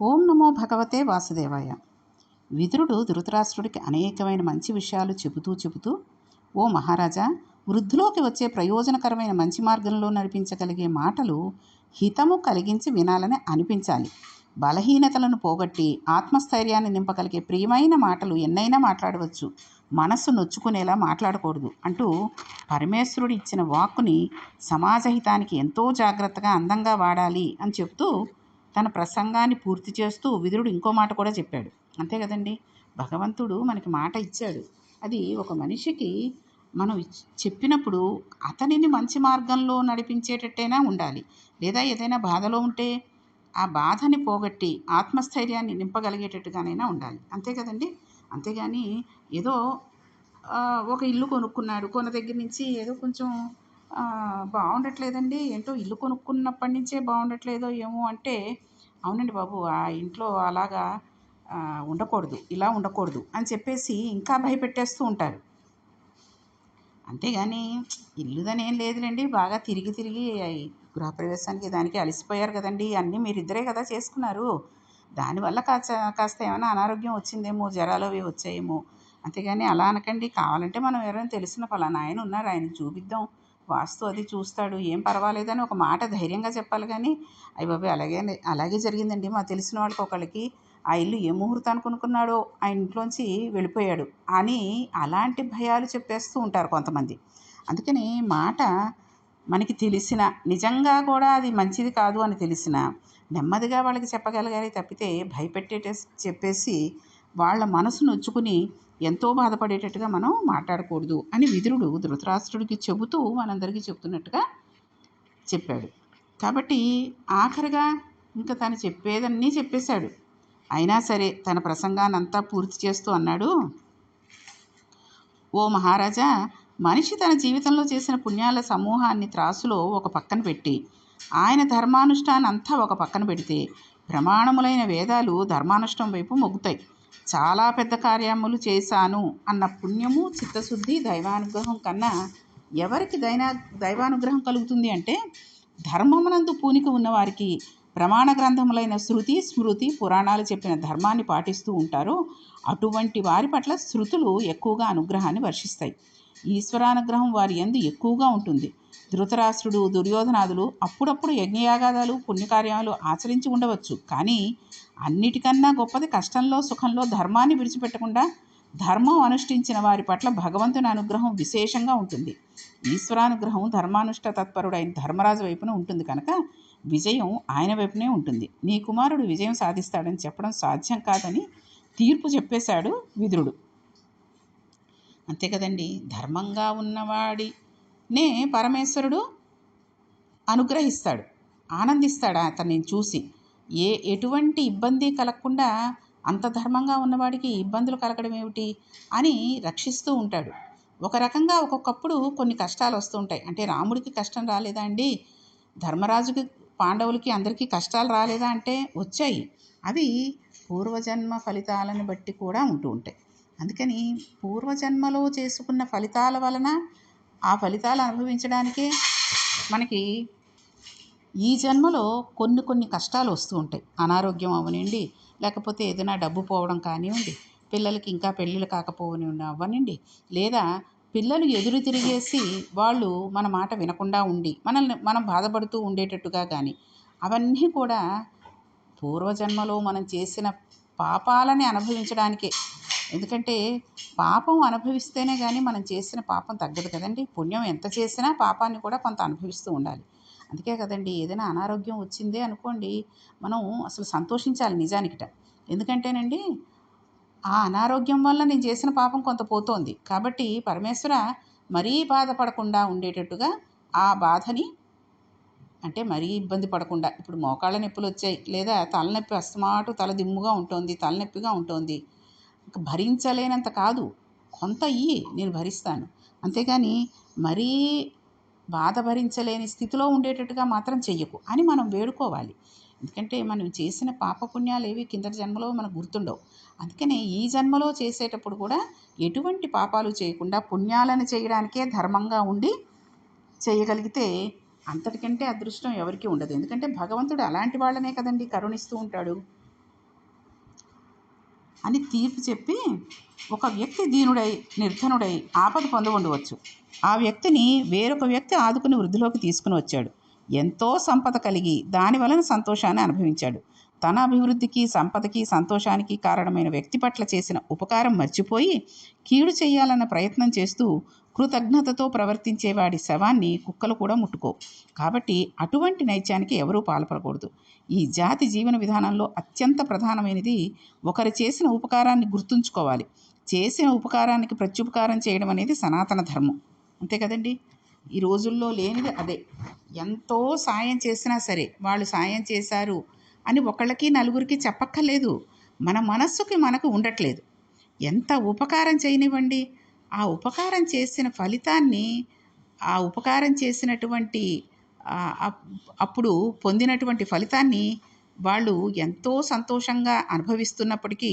ఓం నమో భగవతే వాసుదేవాయ. విదురుడు ధృతరాష్ట్రుడికి అనేకమైన మంచి విషయాలు చెబుతూ చెబుతూ ఓ మహారాజా వృద్ధిలోకి వచ్చే ప్రయోజనకరమైన మంచి మార్గంలో నడిపించగలిగే మాటలు హితము కలిగించి వినాలని అనిపించాలి. బలహీనతలను పోగొట్టి ఆత్మస్థైర్యాన్ని నింపగలిగే ప్రియమైన మాటలు ఎన్నైనా మాట్లాడవచ్చు. మనస్సు నొచ్చుకునేలా మాట్లాడకూడదు అంటూ పరమేశ్వరుడు ఇచ్చిన వాక్కుని సమాజహితానికి ఎంతో జాగ్రత్తగా అందంగా వాడాలి అని చెప్తూ తన ప్రసంగాన్ని పూర్తి చేస్తూ విదురుడు ఇంకో మాట కూడా చెప్పాడు. అంతే కదండి? భగవంతుడు మనకి మాట ఇచ్చాడు. అది ఒక మనిషికి మనం చెప్పినప్పుడు అతనిని మంచి మార్గంలో నడిపించేటట్టైనా ఉండాలి. లేదా ఏదైనా బాధలో ఉంటే ఆ బాధని పోగొట్టి ఆత్మస్థైర్యాన్ని నింపగలిగేటట్టుగానైనా ఉండాలి. అంతే కదండి? అంతేగాని ఏదో ఒక ఇల్లు కొనుక్కున్నాడు. కొన్న దగ్గర నుంచి ఏదో కొంచెం బాగుండట్లేదండి. ఏంటో ఇల్లు కొనుక్కున్నప్పటి నుంచే బాగుండట్లేదో ఏమో అంటే అవునండి బాబు ఆ ఇంట్లో అలాగా ఉండకూడదు ఇలా ఉండకూడదు అని చెప్పేసి ఇంకా భయపెట్టేస్తూ ఉంటారు. అంతేగాని ఇల్లుదని ఏం లేదులేండి బాగా తిరిగి తిరిగి గృహప్రవేశానికి దానికి అలసిపోయారు కదండి అన్నీ మీరిద్దరే కదా చేసుకున్నారు. దానివల్ల కాస్త కాస్త ఏమైనా అనారోగ్యం వచ్చిందేమో జ్వరాలు అవి వచ్చాయేమో. అంతేగాని అలా అనకండి కావాలంటే మనం ఎవరైనా తెలిసిన ఫలానా ఆయన ఉన్నారు ఆయన చూపిద్దాం. వాస్తు అది చూస్తాడు ఏం పర్వాలేదని ఒక మాట ధైర్యంగా చెప్పాలి కానీ అయ్య బాబాయ్ అలాగే అలాగే జరిగిందండి. మా తెలిసిన వాళ్ళకి ఒకళ్ళకి ఆ ఇల్లు ఏ ముహూర్తానికి కొనుక్కున్నాడో ఆ ఇంట్లోంచి వెళ్ళిపోయాడు అని అలాంటి భయాలు చెప్పేస్తూ ఉంటారు కొంతమంది. అందుకని మాట మనకి తెలిసిన నిజంగా కూడా అది మంచిది కాదు అని తెలిసిన నెమ్మదిగా వాళ్ళకి చెప్పగలగాలి తప్పితే భయపెట్టేటే చెప్పేసి వాళ్ళ మనసు నొచ్చుకుని ఎంతో బాధపడేటట్టుగా మనం మాట్లాడకూడదు అని విదురుడు ధృతరాష్ట్రుడికి చెబుతూ మనందరికీ చెప్తున్నట్టుగా చెప్పాడు. కాబట్టి ఆఖరిగా ఇంకా తను చెప్పేదన్నీ చెప్పేశాడు. అయినా సరే తన ప్రసంగాన్ని అంతా పూర్తి చేస్తూ అన్నాడు ఓ మహారాజా మనిషి తన జీవితంలో చేసిన పుణ్యాల సమూహాన్ని త్రాసులో ఒక పక్కన పెట్టి ఆయన ధర్మానుష్ఠానంతా ఒక పక్కన పెడితే ప్రమాణములైన వేదాలు ధర్మానుష్ఠం వైపు మొగ్గుతాయి. చాలా పెద్ద కార్యములు చేశాను అన్న పుణ్యము చిత్తశుద్ధి దైవానుగ్రహం కన్నా ఎవరికి దైనా దైవానుగ్రహం కలుగుతుంది అంటే ధర్మమునందు పూనిక ఉన్నవారికి ప్రమాణ గ్రంథములైన శృతి స్మృతి పురాణాలు చెప్పిన ధర్మాన్ని పాటిస్తూ ఉంటారో. అటువంటి వారి పట్ల శృతులు ఎక్కువగా అనుగ్రహాన్ని వర్షిస్తాయి. ఈశ్వరానుగ్రహం వారి యందు ఎక్కువగా ఉంటుంది. ధృతరాష్ట్రుడు దుర్యోధనాదులు అప్పుడప్పుడు యజ్ఞయాగాదాలు పుణ్యకార్యాలు ఆచరించి ఉండవచ్చు. కానీ అన్నిటికన్నా గొప్పది కష్టంలో సుఖంలో ధర్మాన్ని విడిచిపెట్టకుండా ధర్మం అనుష్ఠించిన వారి పట్ల భగవంతుని అనుగ్రహం విశేషంగా ఉంటుంది. ఈశ్వరానుగ్రహం ధర్మానుష్ఠ తత్పరుడైన ధర్మరాజు వైపున ఉంటుంది కనుక విజయం ఆయన వైపునే ఉంటుంది. నీ కుమారుడు విజయం సాధిస్తాడని చెప్పడం సాధ్యం కాదని తీర్పు చెప్పేశాడు విదురుడు. అంతే కదండి. ధర్మంగా ఉన్నవాడినే పరమేశ్వరుడు అనుగ్రహిస్తాడు ఆనందిస్తాడు అతన్ని చూసి. ఏ ఎటువంటి ఇబ్బంది కలగకుండా అంత ధర్మంగా ఉన్నవాడికి ఇబ్బందులు కలగడం ఏమిటి అని రక్షిస్తూ ఉంటాడు. ఒక రకంగా ఒక్కొక్కప్పుడు కొన్ని కష్టాలు వస్తూ ఉంటాయి. అంటే రాముడికి కష్టం రాలేదా అండి? ధర్మరాజుకి పాండవులకి అందరికీ కష్టాలు రాలేదా అంటే వచ్చాయి. అవి పూర్వజన్మ ఫలితాలను బట్టి కూడా ఉంటూ ఉంటాయి. అందుకని పూర్వజన్మలో చేసుకున్న ఫలితాల వలన ఆ ఫలితాలు అనుభవించడానికే మనకి ఈ జన్మలో కొన్ని కొన్ని కష్టాలు వస్తూ ఉంటాయి. అనారోగ్యం అవనండి లేకపోతే ఏదైనా డబ్బు పోవడం కానివ్వండి పిల్లలకి ఇంకా పెళ్ళిళ్ళు కాకపోవని అవ్వనండి లేదా పిల్లలు ఎదురు తిరిగేసి వాళ్ళు మన మాట వినకుండా ఉండి మనల్ని మనం బాధపడుతూ ఉండేటట్టుగా కానీ అవన్నీ కూడా పూర్వజన్మలో మనం చేసిన పాపాలని అనుభవించడానికే. ఎందుకంటే పాపం అనుభవిస్తేనే కానీ మనం చేసిన పాపం తగ్గదు కదండి. పుణ్యం ఎంత చేసినా పాపాన్ని కూడా కొంత అనుభవిస్తూ ఉండాలి. అందుకే కదండి ఏదైనా అనారోగ్యం వచ్చిందే అనుకోండి మనం అసలు సంతోషించాలి నిజానికిట. ఎందుకంటేనండి ఆ అనారోగ్యం వల్ల నేను చేసిన పాపం కొంత పోతోంది. కాబట్టి పరమేశ్వర మరీ బాధపడకుండా ఉండేటట్టుగా ఆ బాధని అంటే మరీ ఇబ్బంది పడకుండా. ఇప్పుడు మోకాళ్ళ నొప్పులు వచ్చాయి. లేదా తలనొప్పి అస్తమాటు తల దిమ్ముగా ఉంటుంది తలనొప్పిగా ఉంటుంది. భరించలేనంత కాదు. కొంత ఇయ్యి నేను భరిస్తాను. అంతేగాని మరీ బాధ భరించలేని స్థితిలో ఉండేటట్టుగా మాత్రం చెయ్యకు. అని మనం వేడుకోవాలి. ఎందుకంటే మనం చేసిన పాపపుణ్యాలు ఏవి కింద జన్మలో మనకు గుర్తుండవు. అందుకనే ఈ జన్మలో చేసేటప్పుడు కూడా ఎటువంటి పాపాలు చేయకుండా పుణ్యాలను చేయడానికే ధర్మంగా ఉండి చేయగలిగితే అంతటికంటే అదృష్టం ఎవరికీ ఉండదు. ఎందుకంటే భగవంతుడు అలాంటి వాళ్ళనే కదండి కరుణిస్తూ ఉంటాడు. అని తీర్పు చెప్పి ఒక వ్యక్తి దీనుడై నిర్ధనుడై ఆపద పొంది ఉండవచ్చు. ఆ వ్యక్తిని వేరొక వ్యక్తి ఆదుకుని వృద్ధిలోకి తీసుకుని వచ్చాడు. ఎంతో సంపద కలిగి దాని వలన సంతోషాన్ని అనుభవించాడు. తన అభివృద్ధికి సంపదకి సంతోషానికి కారణమైన వ్యక్తి పట్ల చేసిన ఉపకారం మర్చిపోయి కీడు చేయాలన్న ప్రయత్నం చేస్తూ కృతజ్ఞతతో ప్రవర్తించే వాడి శవాన్ని కుక్కలు కూడా ముట్టుకో కాబట్టి అటువంటి నైత్యానికి ఎవరూ పాల్పడకూడదు. ఈ జాతి జీవన విధానంలో అత్యంత ప్రధానమైనది ఒకరు చేసిన ఉపకారాన్ని గుర్తుంచుకోవాలి. చేసిన ఉపకారానికి ప్రత్యుపకారం చేయడం అనేది సనాతన ధర్మం. అంతే కదండి? ఈ రోజుల్లో లేనిది అదే. ఎంతో సాయం చేసినా సరే వాళ్ళు సాయం చేశారు అని ఒకళ్ళకి నలుగురికి చెప్పక్కర్లేదు. మన మనస్సుకి మనకు ఉండట్లేదు. ఎంత ఉపకారం చేయనివ్వండి. ఆ ఉపకారం చేసిన ఫలితాన్ని ఆ ఉపకారం చేసినటువంటి అప్- అప్పుడు పొందినటువంటి ఫలితాన్ని వాళ్ళు ఎంతో సంతోషంగా అనుభవిస్తున్నప్పటికీ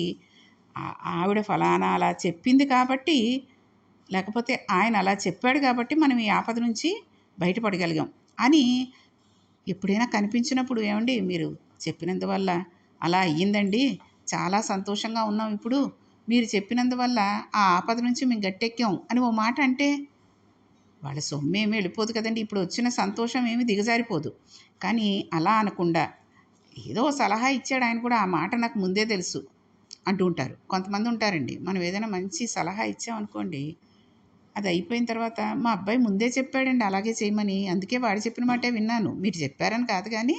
ఆవిడ ఫలానా అలా చెప్పింది కాబట్టి లేకపోతే ఆయన అలా చెప్పాడు కాబట్టి మనం ఈ ఆపద నుంచి బయటపడగలిగాం అని ఎప్పుడైనా కనిపించినప్పుడు ఏమండి మీరు చెప్పినందువల్ల అలా అయ్యిందండి చాలా సంతోషంగా ఉన్నాం ఇప్పుడు మీరు చెప్పినందువల్ల ఆ ఆపద నుంచి మేము గట్టెక్కాం అని ఓ మాట అంటే వాళ్ళ సొమ్ము ఏమీ వెళ్ళిపోదు కదండి. ఇప్పుడు వచ్చిన సంతోషం ఏమి దిగజారిపోదు. కానీ అలా అనకుండా ఏదో సలహా ఇచ్చాడు ఆయన కూడా ఆ మాట నాకు ముందే తెలుసు అంటూ ఉంటారు. కొంతమంది ఉంటారండి మనం ఏదైనా మంచి సలహా ఇచ్చామనుకోండి అది అయిపోయిన తర్వాత మా అబ్బాయి ముందే చెప్పాడండి అలాగే చేయమని. అందుకే వాడు చెప్పిన మాటే విన్నాను. మీరు చెప్పారని కాదు కానీ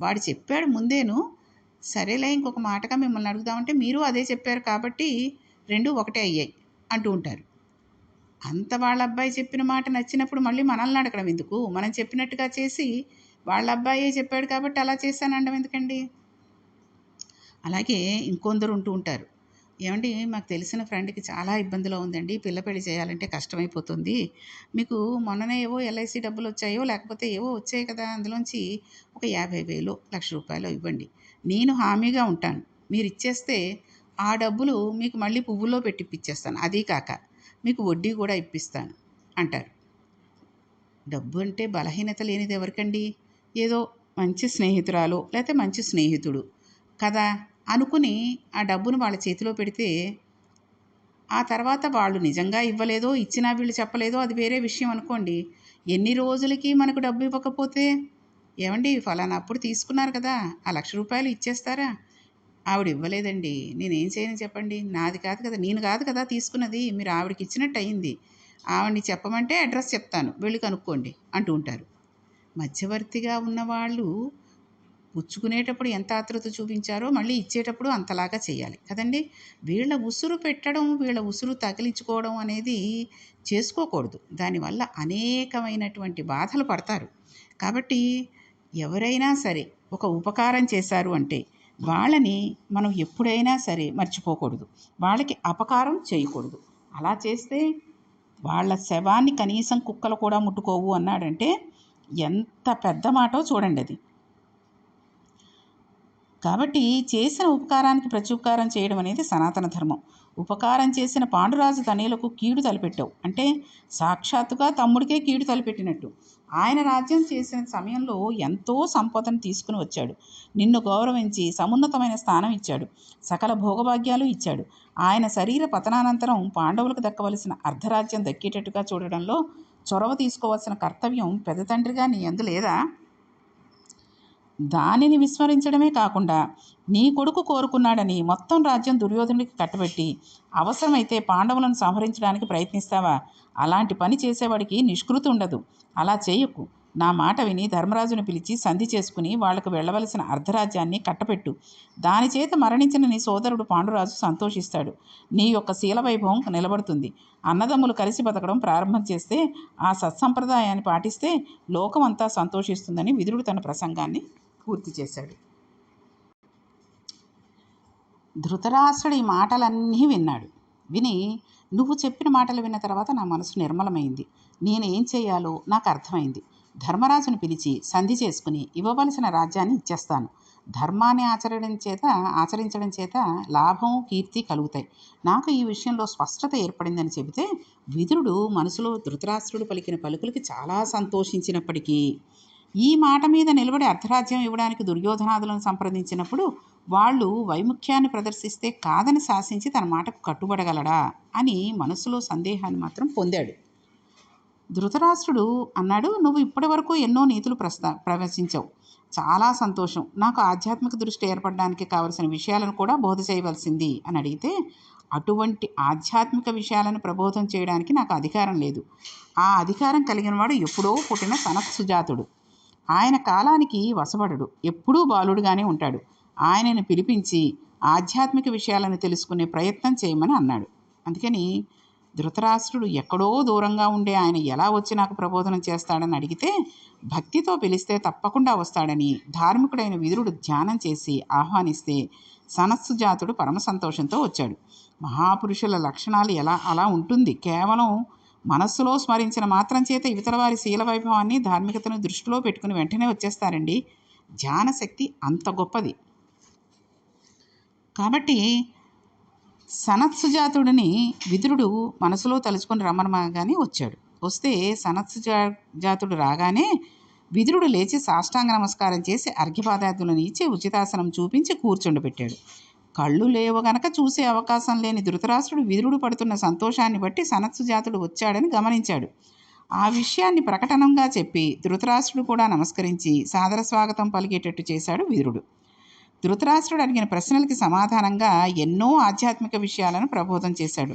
వాడు చెప్పాడు ముందేను. సరేలే ఇంకొక మాటగా మిమ్మల్ని అడుగుదామంటే మీరు అదే చెప్పారు కాబట్టి రెండు ఒకటే అయ్యాయి అంటూ ఉంటారు. అంత వాళ్ళ అబ్బాయి చెప్పిన మాట నచ్చినప్పుడు మళ్ళీ మనల్ని అడగడం ఎందుకు? మనం చెప్పినట్టుగా చేసి వాళ్ళ అబ్బాయే చెప్పాడు కాబట్టి అలా చేశాను అనడం ఎందుకండి? అలాగే ఇంకొందరు ఉంటూ ఉంటారు. ఏమండి మాకు తెలిసిన ఫ్రెండ్కి చాలా ఇబ్బందిలో ఉందండి. పిల్ల పెళ్ళి చేయాలంటే కష్టమైపోతుంది. మీకు మొన్ననే ఏవో ఎల్ఐసి డబ్బులు వచ్చాయో లేకపోతే ఏవో వచ్చాయి కదా అందులోంచి ఒక యాభై వేలు లక్ష రూపాయలు ఇవ్వండి. నేను హామీగా ఉంటాను. మీరు ఇచ్చేస్తే ఆ డబ్బులు మీకు మళ్ళీ పువ్వులో పెట్టి ఇప్పించేస్తాను అదీ కాక మీకు వడ్డీ కూడా ఇప్పిస్తాను అంటారు. డబ్బు అంటే బలహీనత లేనిది ఎవరికండి? ఏదో మంచి స్నేహితురాలు లేకపోతే మంచి స్నేహితుడు కదా అనుకుని ఆ డబ్బును వాళ్ళ చేతిలో పెడితే ఆ తర్వాత వాళ్ళు నిజంగా ఇవ్వలేదో ఇచ్చినా వీళ్ళు చెప్పలేదో అది వేరే విషయం అనుకోండి. ఎన్ని రోజులకి మనకు డబ్బు ఇవ్వకపోతే? ఏమండి ఫలానా అప్పుడు తీసుకున్నారు కదా ఆ లక్ష రూపాయలు ఇచ్చేస్తారా? ఆవిడ ఇవ్వలేదండి. నేనేం చేయను చెప్పండి. నాది కాదు కదా నేను కాదు కదా తీసుకున్నది మీరు ఆవిడకి ఇచ్చినట్టు అయింది. ఆవిడని చెప్పమంటే అడ్రస్ చెప్తాను. వెళ్ళి కనుక్కోండి అంటూ ఉంటారు. మధ్యవర్తిగా ఉన్నవాళ్ళు పుచ్చుకునేటప్పుడు ఎంత ఆతృత చూపించారో మళ్ళీ ఇచ్చేటప్పుడు అంతలాగా చేయాలి. కదండి వీళ్ళ ఉసురు పెట్టడం వీళ్ళ ఉసురు తగిలించుకోవడం అనేది చేసుకోకూడదు. దానివల్ల అనేకమైనటువంటి బాధలు పడతారు. కాబట్టి ఎవరైనా సరే ఒక ఉపకారం చేశారు అంటే వాళ్ళని మనం ఎప్పుడైనా సరే మర్చిపోకూడదు. వాళ్ళకి అపకారం చేయకూడదు. అలా చేస్తే వాళ్ళ శవాన్ని కనీసం కుక్కలు కూడా ముట్టుకోవు అన్నాడంటే ఎంత పెద్ద మాటో చూడండి అది. కాబట్టి చేసిన ఉపకారానికి ప్రత్యుపకారం చేయడం అనేది సనాతన ధర్మం. ఉపకారం చేసిన పాండురాజు తనయులకు కీడు తలపెట్టావు. అంటే సాక్షాత్తుగా తమ్ముడికే కీడు తలపెట్టినట్టు. ఆయన రాజ్యం చేసిన సమయంలో ఎంతో సంపదను తీసుకుని వచ్చాడు. నిన్ను గౌరవించి సమున్నతమైన స్థానం ఇచ్చాడు. సకల భోగభాగ్యాలు ఇచ్చాడు. ఆయన శరీర పతనానంతరం పాండవులకు దక్కవలసిన అర్ధరాజ్యం దక్కేటట్టుగా చూడడంలో చొరవ తీసుకోవాల్సిన కర్తవ్యం పెద్ద తండ్రిగా నీ అందు లేదా? దానిని విస్మరించడమే కాకుండా నీ కొడుకు కోరుకున్నాడని మొత్తం రాజ్యం దుర్యోధనుడికి కట్టబెట్టి అవసరమైతే పాండవులను సంహరించడానికి ప్రయత్నిస్తావా? అలాంటి పని చేసేవాడికి నిష్కృతి ఉండదు. అలా చేయకు. నా మాట విని ధర్మరాజును పిలిచి సంధి చేసుకుని వాళ్ళకు వెళ్ళవలసిన అర్ధరాజ్యాన్ని కట్టపెట్టు దాని చేత మరణించిన నీ సోదరుడు పాండురాజు సంతోషిస్తాడు. నీ యొక్క శీలవైభవం నిలబడుతుంది. అన్నదమ్ములు కలిసి బతకడం ప్రారంభం చేస్తే ఆ సత్సంప్రదాయాన్ని పాటిస్తే లోకమంతా సంతోషిస్తుందని విదురుడు తన ప్రసంగాన్ని పూర్తి చేశాడు. ధృతరాష్ట్రుడు ఈ మాటలన్నీ విన్నాడు. విని నువ్వు చెప్పిన మాటలు విన్న తర్వాత నా మనసు నిర్మలమైంది. నేను ఏం చేయాలో నాకు అర్థమైంది. ధర్మరాజును పిలిచి సంధి చేసుకుని ఇవ్వవలసిన రాజ్యాన్ని ఇచ్చేస్తాను. ధర్మాన్ని ఆచరించడం చేత ఆచరించడం చేత లాభం కీర్తి కలుగుతాయి. నాకు ఈ విషయంలో స్పష్టత ఏర్పడిందని చెబితే విదురుడు మనసులో ధృతరాష్ట్రుడు పలికిన పలుకులకి చాలా సంతోషించినప్పటికీ ఈ మాట మీద నిలబడి అర్ధరాజ్యం ఇవ్వడానికి దుర్యోధనాదులను సంప్రదించినప్పుడు వాళ్ళు వైముఖ్యాన్ని ప్రదర్శిస్తే కాదని శాసించి తన మాటకు కట్టుబడగలడా అని మనసులో సందేహాన్ని మాత్రం పొందాడు. ధృతరాష్ట్రుడు అన్నాడు నువ్వు ఇప్పటివరకు ఎన్నో నీతులు ప్రస్తా ప్రవేశించావు చాలా సంతోషం. నాకు ఆధ్యాత్మిక దృష్టి ఏర్పడడానికి కావలసిన విషయాలను కూడా బోధ చేయవలసింది అని అడిగితే అటువంటి ఆధ్యాత్మిక విషయాలను ప్రబోధం చేయడానికి నాకు అధికారం లేదు. ఆ అధికారం కలిగిన వాడు ఎప్పుడో పుట్టిన సనత్సుజాతుడు ఆయన కాలానికి వశపడడు ఎప్పుడూ బాలుడుగానే ఉంటాడు. ఆయనను పిలిపించి ఆధ్యాత్మిక విషయాలను తెలుసుకునే ప్రయత్నం చేయమని అన్నాడు. అందుకని ధృతరాష్ట్రుడు ఎక్కడో దూరంగా ఉండే ఆయన ఎలా వచ్చి నాకు ప్రబోధనం చేస్తాడని అడిగితే భక్తితో పిలిస్తే తప్పకుండా వస్తాడని ధార్మికుడైన విదురుడు ధ్యానం చేసి ఆహ్వానిస్తే సనస్సు జాతుడు పరమ సంతోషంతో వచ్చాడు. మహాపురుషుల లక్షణాలు ఎలా అలా ఉంటుంది. కేవలం మనస్సులో స్మరించిన మాత్రం చేత ఇతర వారి శీల వైభవాన్ని ధార్మికతను దృష్టిలో పెట్టుకుని వెంటనే వచ్చేస్తారండి. ధ్యానశక్తి అంత గొప్పది. కాబట్టి సనత్సుజాతుడిని విదురుడు మనసులో తలుచుకొని రమ్మనగానే వచ్చాడు. వస్తే సనత్సుజా జాతుడు రాగానే విదురుడు లేచి సాష్టాంగ నమస్కారం చేసి అర్ఘ్యపాదార్థులను ఇచ్చి ఉచితాసనం చూపించి కూర్చుండబెట్టాడు కళ్ళు లేవు గనక చూసే అవకాశం లేని ధృతరాష్ట్రుడు విదురుడు పడుతున్న సంతోషాన్ని బట్టి సనత్సు జాతుడు వచ్చాడని గమనించాడు. ఆ విషయాన్ని ప్రకటనంగా చెప్పి ధృతరాష్ట్రుడు కూడా నమస్కరించి సాదర స్వాగతం పలికేటట్టు చేశాడు విదురుడు. ధృతరాష్ట్రుడు అడిగిన ప్రశ్నలకి సమాధానంగా ఎన్నో ఆధ్యాత్మిక విషయాలను ప్రబోధం చేశాడు.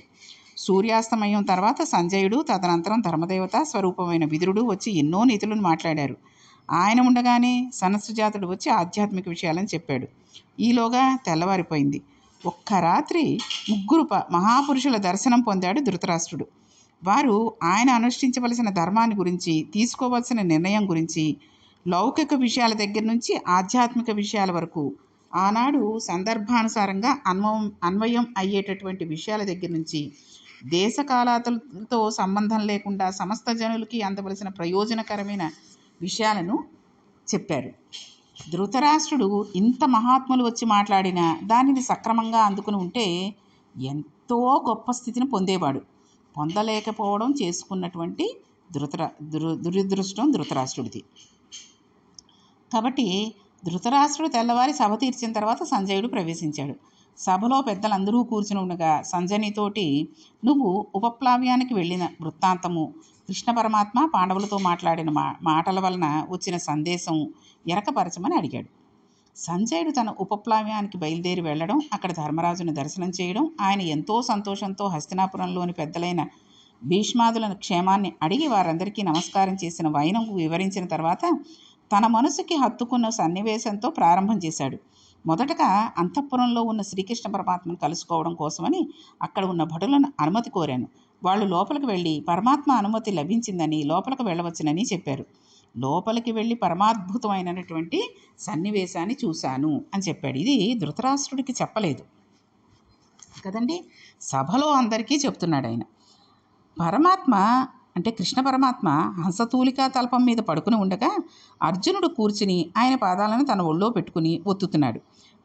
సూర్యాస్తమయం తర్వాత సంజయుడు తదనంతరం ధర్మదేవత స్వరూపమైన విదురుడు వచ్చి ఎన్నో నీతులను మాట్లాడారు. ఆయన ఉండగానే సనస్సుజాతుడు వచ్చి ఆధ్యాత్మిక విషయాలను చెప్పాడు. ఈలోగా తెల్లవారిపోయింది. ఒక్క రాత్రి ముగ్గురు ప మహాపురుషుల దర్శనం పొందాడు ధృతరాష్ట్రుడు. వారు ఆయన అనుష్ఠించవలసిన ధర్మాన్ని గురించి తీసుకోవలసిన నిర్ణయం గురించి లౌకిక విషయాల దగ్గర నుంచి ఆధ్యాత్మిక విషయాల వరకు ఆనాడు సందర్భానుసారంగా అన్వయం అన్వయం అయ్యేటటువంటి విషయాల దగ్గర నుంచి దేశకాలాలతో సంబంధం లేకుండా సమస్త జనులకి అందవలసిన ప్రయోజనకరమైన విషయాలను చెప్పారు ధృతరాష్ట్రుడు ఇంత మహాత్ములు వచ్చి మాట్లాడినా దానిని సక్రమంగా అందుకుని ఉంటే ఎంతో గొప్ప స్థితిని పొందేవాడు. పొందలేకపోవడం చేసుకున్నటువంటి ధృతరా దురు దురదృష్టం ధృతరాష్ట్రుడిది. కాబట్టి ధృతరాష్ట్రుడు తెల్లవారి సభ తీర్చిన తర్వాత సంజయుడు ప్రవేశించాడు. సభలో పెద్దలందరూ కూర్చుని ఉండగా సంజనితోటి నువ్వు ఉపప్లావ్యానికి వెళ్ళిన వృత్తాంతము కృష్ణ పరమాత్మ పాండవులతో మాట్లాడిన మా మాటల వలన వచ్చిన సందేశం ఎరకపరచమని అడిగాడు. సంజయుడు తన ఉపప్లావ్యానికి బయలుదేరి వెళ్ళడం అక్కడ ధర్మరాజుని దర్శనం చేయడం ఆయన ఎంతో సంతోషంతో హస్తినాపురంలోని పెద్దలైన భీష్మాదులను క్షేమాన్ని అడిగి వారందరికీ నమస్కారం చేసిన వైనం వివరించిన తర్వాత తన మనసుకి హత్తుకున్న సన్నివేశంతో ప్రారంభం చేశాడు. మొదటగా అంతఃపురంలో ఉన్న శ్రీకృష్ణ పరమాత్మను కలుసుకోవడం కోసమని అక్కడ ఉన్న భటులను అనుమతి కోరాను. వాళ్ళు లోపలికి వెళ్ళి పరమాత్మ అనుమతి లభించిందని లోపలికి వెళ్ళవచ్చునని చెప్పారు. లోపలికి వెళ్ళి పరమాద్భుతమైనటువంటి సన్నివేశాన్ని చూశాను అని చెప్పాడు. ఇది ధృతరాష్ట్రుడికి చెప్పలేదు. కదండి? సభలో అందరికీ చెప్తున్నాడు ఆయన. పరమాత్మ అంటే కృష్ణ పరమాత్మ హంసతూలికా తల్పం మీద పడుకుని ఉండగా అర్జునుడు కూర్చుని ఆయన పాదాలను తన ఒళ్ళో పెట్టుకుని ఒత్తుతున్నాడు.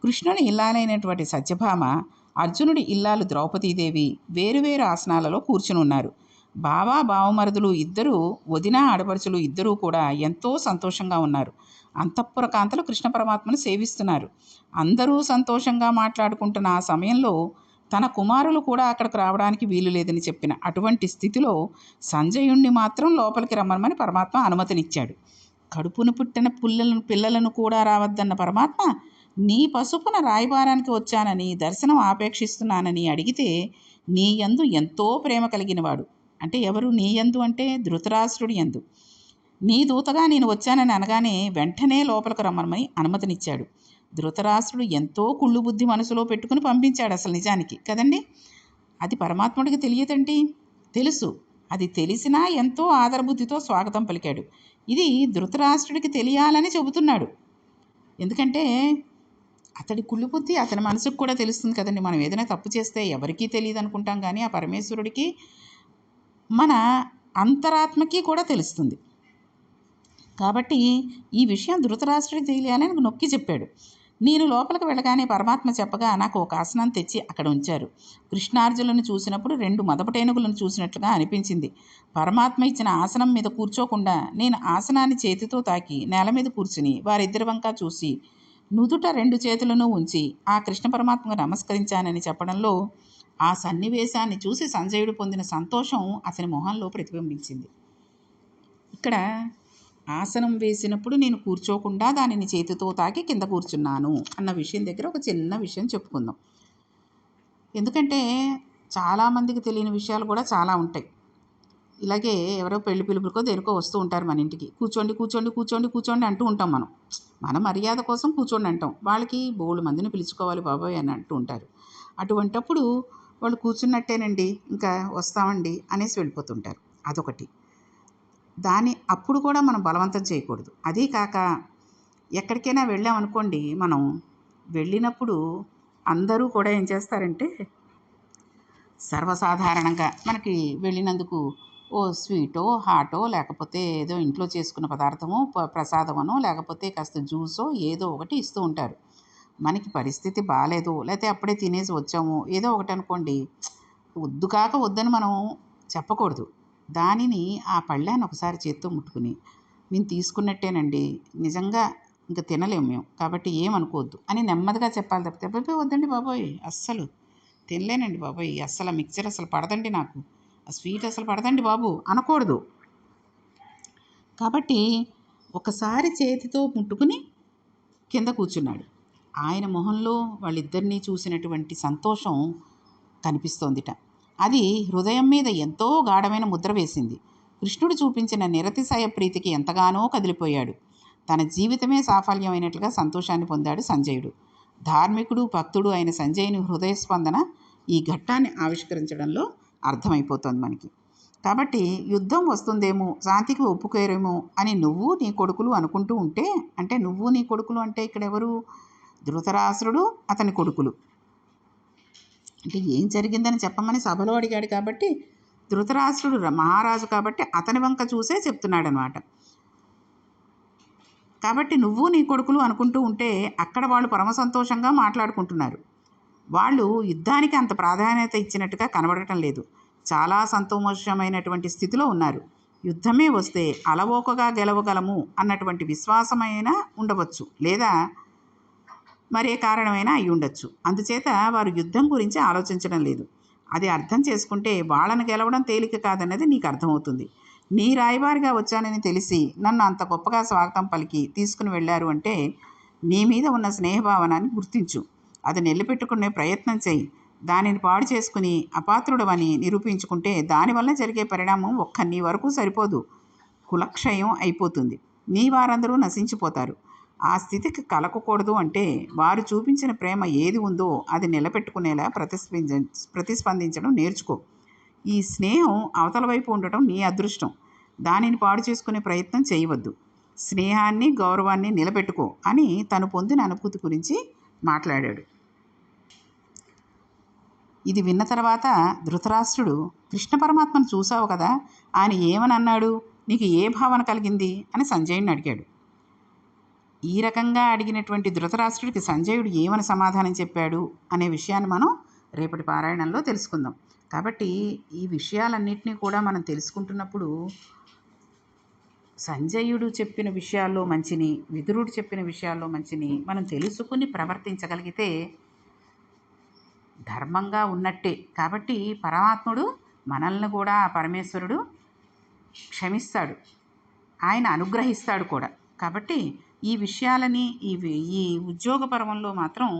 కృష్ణుని ఇల్లాలైనటువంటి సత్యభామ అర్జునుడి ఇల్లాలు ద్రౌపదీదేవి వేరువేరు ఆసనాలలో కూర్చుని ఉన్నారు. బావా బావమరుదులు ఇద్దరూ వదిన ఆడపడుచులు ఇద్దరూ కూడా ఎంతో సంతోషంగా ఉన్నారు. అంతఃపుర కాంతలు కృష్ణ పరమాత్మను సేవిస్తున్నారు. అందరూ సంతోషంగా మాట్లాడుకుంటున్న ఆ సమయంలో తన కుమారులు కూడా అక్కడికి రావడానికి వీలు లేదని చెప్పిన అటువంటి స్థితిలో సంజయుణ్ణి మాత్రం లోపలికి రమ్మని పరమాత్మ అనుమతినిచ్చాడు. కడుపును పుట్టిన పుల్లలను పిల్లలను కూడా రావద్దన్న పరమాత్మ నీ పసుపున రాయబారానికి వచ్చానని దర్శనం ఆపేక్షిస్తున్నానని అడిగితే నీ యందు ఎంతో ప్రేమ కలిగినవాడు. అంటే ఎవరు నీ యందు అంటే ధృతరాష్ట్రుడి యందు. నీ దూతగా నేను వచ్చానని అనగానే వెంటనే లోపలికి రమ్మని అనుమతినిచ్చాడు. ధృతరాష్ట్రుడు ఎంతో కుళ్ళు బుద్ధి మనసులో పెట్టుకుని పంపించాడు అసలు నిజానికి. కదండి? అది పరమాత్ముడికి తెలియదండి. తెలుసు. అది తెలిసినా ఎంతో ఆదరబుద్ధితో స్వాగతం పలికాడు. ఇది ధృతరాష్ట్రుడికి తెలియాలని చెబుతున్నాడు. ఎందుకంటే అతడి కుళ్ళు బుద్ధి అతని మనసుకు కూడా తెలుస్తుంది కదండి. మనం ఏదైనా తప్పు చేస్తే ఎవరికీ తెలియదు అనుకుంటాం కానీ ఆ పరమేశ్వరుడికి మన అంతరాత్మకి కూడా తెలుస్తుంది. కాబట్టి ఈ విషయం ధృతరాష్ట్రుడికి తెలియాలని నొక్కి చెప్పాడు. నేను లోపలికి వెళ్ళగానే పరమాత్మ చెప్పగా నాకు ఒక ఆసనం తెచ్చి అక్కడ ఉంచారు. కృష్ణార్జులను చూసినప్పుడు రెండు మదపటేనుగులను చూసినట్లుగా అనిపించింది. పరమాత్మ ఇచ్చిన ఆసనం మీద కూర్చోకుండా నేను ఆసనాన్ని చేతితో తాకి నేల మీద కూర్చుని వారిద్దరి వంక చూసి నుదుట రెండు చేతులను ఉంచి ఆ కృష్ణ పరమాత్మకు నమస్కరించానని చెప్పడంలో ఆ సన్నివేశాన్ని చూసి సంజయుడు పొందిన సంతోషం అతని మొహంలో ప్రతిబింబించింది. ఇక్కడ ఆసనం వేసినప్పుడు నేను కూర్చోకుండా దానిని చేతితో తాకి కింద కూర్చున్నాను అన్న విషయం దగ్గర ఒక చిన్న విషయం చెప్పుకుందాం. ఎందుకంటే చాలామందికి తెలియని విషయాలు కూడా చాలా ఉంటాయి. ఇలాగే ఎవరో పెళ్ళి పిలుపులకో దేనికో వస్తూ ఉంటారు మన ఇంటికి. కూర్చోండి కూర్చోండి కూర్చోండి కూర్చోండి అంటూ ఉంటాం మనం. మన మర్యాద కోసం కూర్చోండి అంటాం. వాళ్ళకి బోళ్ళు మందిని పిలుచుకోవాలి బాబాయ్ అని అంటూ ఉంటారు. అటువంటప్పుడు వాళ్ళు కూర్చున్నట్టేనండి ఇంకా వస్తామండి అనేసి వెళ్ళిపోతుంటారు. అదొకటి. దాని అప్పుడు కూడా మనం బలవంతం చేయకూడదు. అదీ కాక ఎక్కడికైనా వెళ్ళామనుకోండి మనం వెళ్ళినప్పుడు అందరూ కూడా ఏం చేస్తారంటే సర్వసాధారణంగా మనకి వెళ్ళినందుకు ఓ స్వీటో హాటో లేకపోతే ఏదో ఇంట్లో చేసుకున్న పదార్థమో ప్రసాదమనో లేకపోతే కాస్త జ్యూసో ఏదో ఒకటి ఇస్తూ ఉంటారు. మనకి పరిస్థితి బాగాలేదు లేకపోతే అప్పుడే తినేసి వచ్చాము. ఏదో ఒకటి అనుకోండి. వద్దు కాక వద్దని మనం చెప్పకూడదు. దానిని ఆ పళ్ళాన్ని ఒకసారి చేత్తో ముట్టుకుని మేము తీసుకున్నట్టేనండి. నిజంగా ఇంకా తినలేము మేము. కాబట్టి ఏమనుకోవద్దు అని నెమ్మదిగా చెప్పాలి తప్పితే బాబాయ్ వద్దండి బాబోయ్. అస్సలు తినలేనండి బాబోయ్. అస్సలు మిక్చర్ అసలు పడదండి నాకు. ఆ స్వీట్ అసలు పడదండి బాబు. అనకూడదు. కాబట్టి ఒకసారి చేతితో ముట్టుకుని కింద కూర్చున్నాడు. ఆయన మొహంలో వాళ్ళిద్దరినీ చూసినటువంటి సంతోషం కనిపిస్తోందిట. అది హృదయం మీద ఎంతో గాఢమైన ముద్ర వేసింది. కృష్ణుడు చూపించిన నిరతిశయ ప్రీతికి ఎంతగానో కదిలిపోయాడు. తన జీవితమే సాఫల్యమైనట్లుగా సంతోషాన్ని పొందాడు సంజయుడు. ధార్మికుడు భక్తుడు అయిన సంజయుని హృదయ స్పందన ఈ ఘట్టాన్ని ఆవిష్కరించడంలో అర్థమైపోతుంది మనకి. కాబట్టి యుద్ధం వస్తుందేమో శాంతికి ఒప్పుకోరేమో అని నువ్వు నీ కొడుకులు అనుకుంటూ ఉంటే అంటే నువ్వు నీ కొడుకులు అంటే ఇక్కడ ఎవరు? ధృతరాసురుడు అతని కొడుకులు. అంటే ఏం జరిగిందని చెప్పమని సభలో అడిగాడు కాబట్టి ధృతరాష్ట్రుడు మహారాజు కాబట్టి అతని వంక చూసే చెప్తున్నాడు అనమాట కాబట్టి నువ్వు నీ కొడుకులు అనుకుంటూ ఉంటే అక్కడ వాళ్ళు పరమ సంతోషంగా మాట్లాడుకుంటున్నారు. వాళ్ళు యుద్ధానికి అంత ప్రాధాన్యత ఇచ్చినట్టుగా కనబడటం లేదు. చాలా సంతోషమైనటువంటి స్థితిలో ఉన్నారు. యుద్ధమే వస్తే అలవోకగా గెలవగలము అన్నటువంటి విశ్వాసమైన ఉండవచ్చు. లేదా మరే కారణమైనా అయి ఉండొచ్చు అందుచేత వారు యుద్ధం గురించి ఆలోచించడం లేదు. అది అర్థం చేసుకుంటే వాళ్ళను గెలవడం తేలిక కాదన్నది నీకు అర్థమవుతుంది. నీ రాయబారిగా వచ్చానని తెలిసి నన్ను అంత గొప్పగా స్వాగతం పలికి తీసుకుని వెళ్ళారు అంటే నీ మీద ఉన్న స్నేహభావనాన్ని గుర్తించు. అది నిలబెట్టుకునే ప్రయత్నం చేయి. దానిని పాడు చేసుకుని అపాత్రుడవని నిరూపించుకుంటే దానివల్ల జరిగే పరిణామం ఒక్క నీ వరకు సరిపోదు. కులక్షయం అయిపోతుంది. నీ వారందరూ నశించిపోతారు. ఆ స్థితికి కలగకూడదు అంటే వారు చూపించిన ప్రేమ ఏది ఉందో అది నిలబెట్టుకునేలా ప్రతిస్పంద ప్రతిస్పందించడం నేర్చుకో. ఈ స్నేహం అవతల వైపు ఉండటం నీ అదృష్టం. దానిని పాడు చేసుకునే ప్రయత్నం చేయవద్దు. స్నేహాన్ని గౌరవాన్ని నిలబెట్టుకో అని తను పొందిన అనుభూతి గురించి మాట్లాడాడు. ఇది విన్న తర్వాత ధృతరాష్ట్రుడు కృష్ణ పరమాత్మను చూసావు కదా? ఆయన ఏమని అన్నాడు? నీకు ఏ భావన కలిగింది? అని సంజయ్ని అడిగాడు. ఈ రకంగా అడిగినటువంటి ధృతరాష్ట్రుడికి సంజయుడు ఏమని సమాధానం చెప్పాడు అనే విషయాన్ని మనం రేపటి పారాయణంలో తెలుసుకుందాం. కాబట్టి ఈ విషయాలన్నింటినీ కూడా మనం తెలుసుకుంటున్నప్పుడు సంజయుడు చెప్పిన విషయాల్లో మంచిని విదురుడు చెప్పిన విషయాల్లో మంచిని మనం తెలుసుకుని ప్రవర్తించగలిగితే ధర్మంగా ఉన్నట్టే. కాబట్టి పరమాత్ముడు మనల్ని కూడా పరమేశ్వరుడు క్షమిస్తాడు. ఆయన అనుగ్రహిస్తాడు కూడా. కాబట్టి ఈ విషయాలని ఈ వి- ఈ ఉద్యోగ పర్వంలో మాత్రం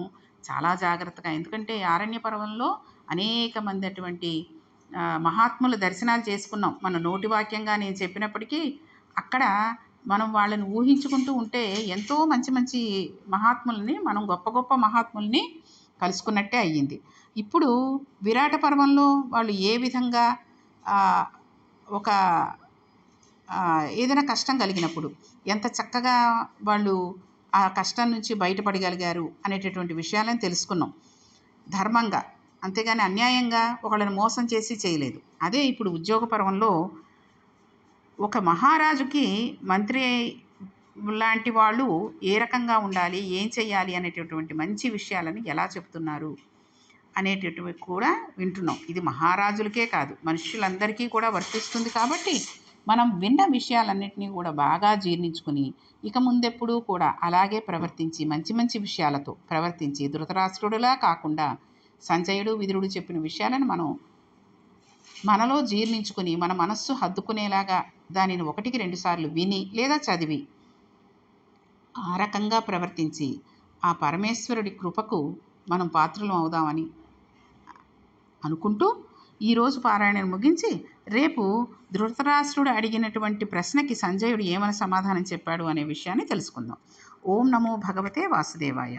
చాలా జాగ్రత్తగా ఎందుకంటే ఆరణ్య పర్వంలో అనేక మంది అటువంటి మహాత్ములు మహాత్ముల దర్శనాలు చేసుకున్నాం. మన నోటి వాక్యంగా నేను చెప్పినప్పటికీ అక్కడ మనం వాళ్ళని ఊహించుకుంటూ ఉంటే ఎంతో మంచి మంచి మహాత్ముల్ని మనం గొప్ప గొప్ప మహాత్ముల్ని కలుసుకున్నట్టే అయ్యింది. ఇప్పుడు విరాట పర్వంలో వాళ్ళు ఏ విధంగా ఒక ఏదైనా కష్టం కలిగినప్పుడు ఎంత చక్కగా వాళ్ళు ఆ కష్టం నుంచి బయటపడగలిగారు అనేటటువంటి విషయాలను తెలుసుకున్నాం. ధర్మంగా అంతేగాని అన్యాయంగా ఒకళ్ళని మోసం చేసి చేయలేదు. అదే ఇప్పుడు ఉద్యోగ పర్వంలో ఒక మహారాజుకి మంత్రి లాంటి వాళ్ళు ఏ రకంగా ఉండాలి ఏం చేయాలి అనేటటువంటి మంచి విషయాలను ఎలా చెప్తున్నారు అనేటటువంటి కూడా వింటున్నాం. ఇది మహారాజులకే కాదు మనుషులందరికీ కూడా వర్తిస్తుంది కాబట్టి మనం విన్న విషయాలన్నింటినీ కూడా బాగా జీర్ణించుకుని ఇక ముందెప్పుడూ కూడా అలాగే ప్రవర్తించి మంచి మంచి విషయాలతో ప్రవర్తించి ధృతరాష్ట్రుడులా కాకుండా సంజయుడు విదురుడు చెప్పిన విషయాలను మనం మనలో జీర్ణించుకుని మన మనస్సు హద్దుకునేలాగా దానిని ఒకటికి రెండుసార్లు విని లేదా చదివి ఆ రకంగా ప్రవర్తించి ఆ పరమేశ్వరుడి కృపకు మనం పాత్రలు అవుదామని అనుకుంటూ ఈరోజు పారాయణను ముగించి రేపు ధృతరాష్ట్రుడు అడిగినటువంటి ప్రశ్నకి సంజయుడు ఏమని సమాధానం చెప్పాడు అనే విషయాన్ని తెలుసుకుందాం. ఓం నమో భగవతే వాసుదేవాయ.